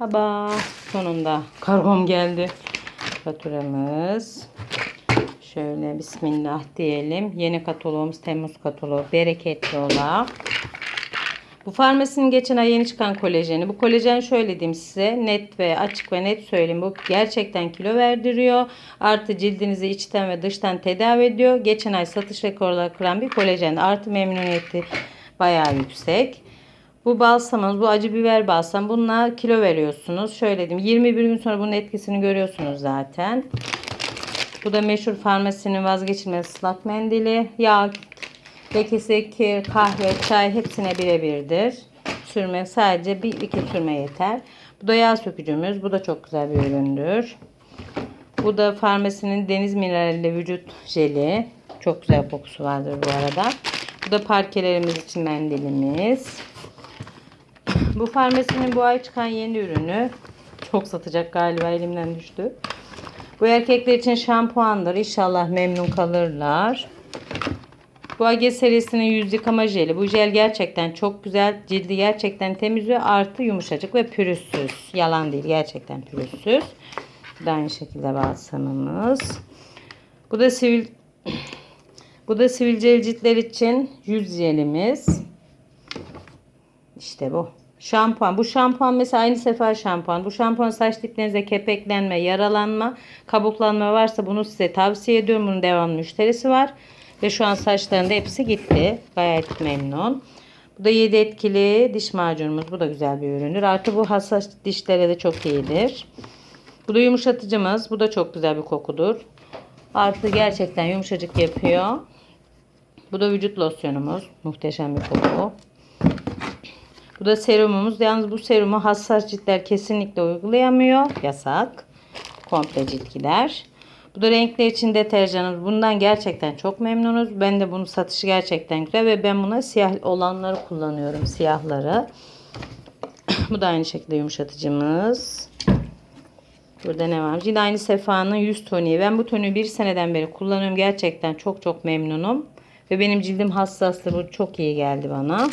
Merhaba. Sonunda kargom geldi. Faturamız. Şöyle bismillah diyelim. Yeni kataloğumuz Temmuz kataloğu. Bereketli ola. Bu farmasinin geçen ay yeni çıkan kolajeni. Bu kolajen şöyle diyeyim size. Net ve açık ve net söyleyeyim. Bu gerçekten kilo verdiriyor. Artı cildinizi içten ve dıştan tedavi ediyor. Geçen ay satış rekorları kıran bir kolajen. Artı memnuniyeti bayağı yüksek. Bu balsamımız, bu acı biber balsam. Bununla kilo veriyorsunuz. Şöyle diyeyim. 21 gün sonra bunun etkisini görüyorsunuz zaten. Bu da meşhur farmasinin vazgeçilmez ıslak mendili. Yağ, lekesi, kir, kahve, çay hepsine birebirdir. Sürme sadece bir iki sürme yeter. Bu da yağ sökücümüz. Bu da çok güzel bir üründür. Bu da farmasinin deniz mineralli vücut jeli. Çok güzel kokusu vardır bu arada. Bu da parkelerimiz için mendilimiz. Bu farmasinin bu ay çıkan yeni ürünü. Çok satacak galiba elimden düştü. Bu erkekler için şampuandır. İnşallah memnun kalırlar. Bu Age serisinin yüz yıkama jeli. Bu jel gerçekten çok güzel. Cildi gerçekten temizliyor. Artı yumuşacık ve pürüzsüz. Yalan değil. Gerçekten pürüzsüz. Bu da aynı şekilde balsamımız. Bu da sivil bu da sivilceli ciltler için yüz jelimiz. İşte bu. Şampuan. Bu şampuan mesela aynı sefer şampuan. Bu şampuan saç diplerinizde kepeklenme, yaralanma, kabuklanma varsa bunu size tavsiye ediyorum. Bunun devamlı müşterisi var. Ve şu an saçlarında hepsi gitti. Gayet memnun. Bu da 7 etkili diş macunumuz. Bu da güzel bir üründür. Artı bu hassas dişlere de çok iyidir. Bu da yumuşatıcımız. Bu da çok güzel bir kokudur. Artı gerçekten yumuşacık yapıyor. Bu da vücut losyonumuz. Muhteşem bir koku. Bu da serumumuz. Yalnız bu serumu hassas ciltler kesinlikle uygulayamıyor. Yasak. Komple cilt gider. Bu da renkler için deterjanımız. Bundan gerçekten çok memnunuz. Ben de bunun satışı gerçekten güzel ve ben buna siyah olanları kullanıyorum. Siyahları. bu da aynı şekilde yumuşatıcımız. Burada ne var? Yine aynı Sefa'nın yüz toniği. Ben bu toniği bir seneden beri kullanıyorum. Gerçekten çok çok memnunum. Ve benim cildim hassastır. Bu çok iyi geldi bana.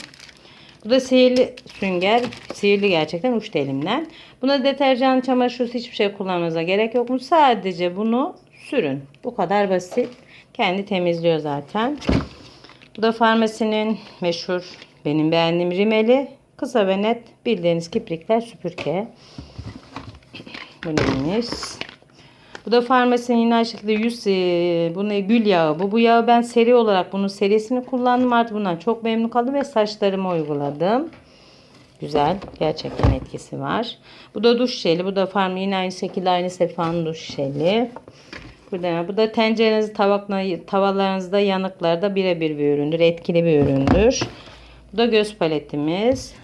Bu da sihirli sünger. Sihirli gerçekten uçtu elimden. Buna deterjan, çamaşır hiçbir şey kullanmanıza gerek yok mu? Sadece bunu sürün. Bu kadar basit. Kendi temizliyor zaten. Bu da farmasinin meşhur benim beğendiğim rimeli. Kısa ve net bildiğiniz kiprikler süpürge. Bu neymiş? Bu da farmasinin yine aynı şekilde yüz e, bu ne gül yağı. Bu bu yağı ben seri olarak bunun serisini kullandım. Artık bundan çok memnun kaldım ve saçlarıma uyguladım. Güzel. Gerçekten etkisi var. Bu da duş jeli. Bu da farm yine aynı şekilde aynı sefa'nın duş jeli. Bu da, bu da tencereniz, tavakla, tavalarınızda, yanıklarda birebir bir üründür. Etkili bir üründür. Bu da göz paletimiz.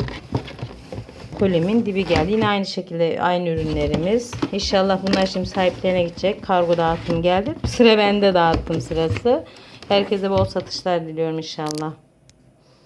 Kolimin dibi geldi. Yine aynı şekilde aynı ürünlerimiz. İnşallah bunlar şimdi sahiplerine gidecek. Kargo dağıtım geldi. Sıra bende dağıttım sırası. Herkese bol satışlar diliyorum inşallah.